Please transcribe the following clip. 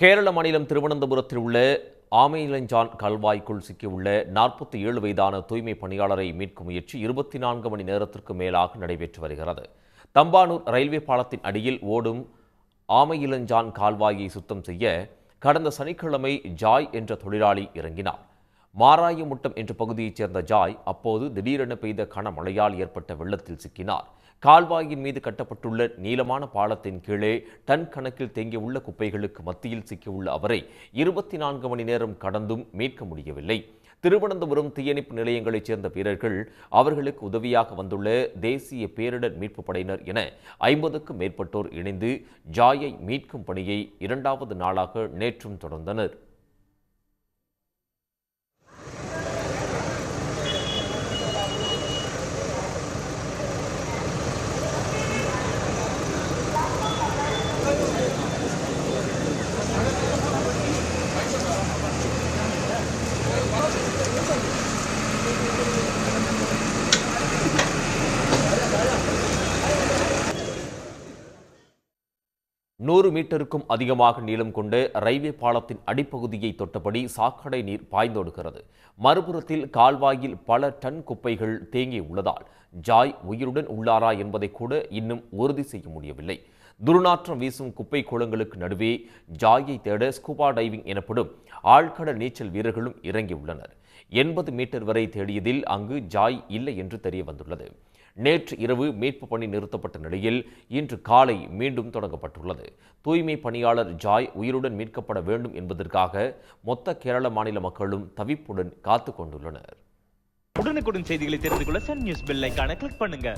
கேரள மாநிலம் திருவனந்தபுரத்தில் உள்ள ஆமையிலஞ்சான் கல்வாய்க்குள் சிக்கியுள்ள நாற்பத்தி ஏழு வயதான தூய்மை பணியாளரை மீட்கும் முயற்சி இருபத்தி நான்கு மணி நேரத்திற்கு மேலாக நடைபெற்று வருகிறது. தம்பானூர் ரயில்வே பாலத்தின் அடியில் ஓடும் ஆமையிலஞ்சான் கால்வாயை சுத்தம் செய்ய கடந்த சனிக்கிழமை ஜாய் என்ற தொழிலாளி இறங்கினார். மாராயமுட்டம் என்ற பகுதியைச் சேர்ந்த ஜாய் அப்போது திடீரென பெய்த கனமழையால் ஏற்பட்ட வெள்ளத்தில் சிக்கினார். கால்வாயின் மீது கட்டப்பட்டுள்ள நீளமான பாலத்தின் கீழே டன் கணக்கில் தேங்கியுள்ள குப்பைகளுக்கு மத்தியில் சிக்கியுள்ள அவரை இருபத்தி நான்கு மணி நேரம் கடந்தும் மீட்க முடியவில்லை. திருவனந்தபுரம் தீயணைப்பு நிலையங்களைச் சேர்ந்த வீரர்கள் அவர்களுக்கு உதவியாக வந்துள்ள தேசிய பேரிடர் மீட்பு படையினர் என ஐம்பதுக்கும் மேற்பட்டோர் இணைந்து ஜாயை மீட்கும் பணியை இரண்டாவது நாளாக நேற்றும் தொடர்ந்தனர். நூறு மீட்டருக்கும் அதிகமாக நீளம் கொண்ட ரயில்வே பாலத்தின் அடிப்பகுதியை தொட்டபடி சாக்கடை நீர் பாய்ந்தோடுகிறது. மறுபுறத்தில் கால்வாயில் பல டன் குப்பைகள் தேங்கி உள்ளதால் ஜாய் உயிருடன் உள்ளாரா என்பதை கூட இன்னும் உறுதி செய்ய முடியவில்லை. துர்நாற்றம் வீசும் குப்பை குளங்களுக்கு நடுவே ஜாயை தேட ஸ்கூபா டைவிங் எனப்படும் ஆழ்கடல் நீச்சல் வீரர்களும் இறங்கியுள்ளனர். எண்பது மீட்டர் வரை தேடியதில் அங்கு ஜாய் இல்லை என்று தெரிய வந்துள்ளது நேற்று இரவு மீட்பு பணி நிறுத்தப்பட்ட நிலையில் இன்று காலை மீண்டும் தொடங்கப்பட்டுள்ளது. தூய்மை பணியாளர் ஜாய் உயிருடன் மீட்கப்பட வேண்டும் என்பதற்காக மொத்த கேரள மாநில மக்களும் தவிப்புடன் காத்து கொண்டுள்ளனர். உடனுக்குடன் செய்திகளை தெரிந்து கொள்ள சன் நியூஸ் பெல் கிளிக் பண்ணுங்க.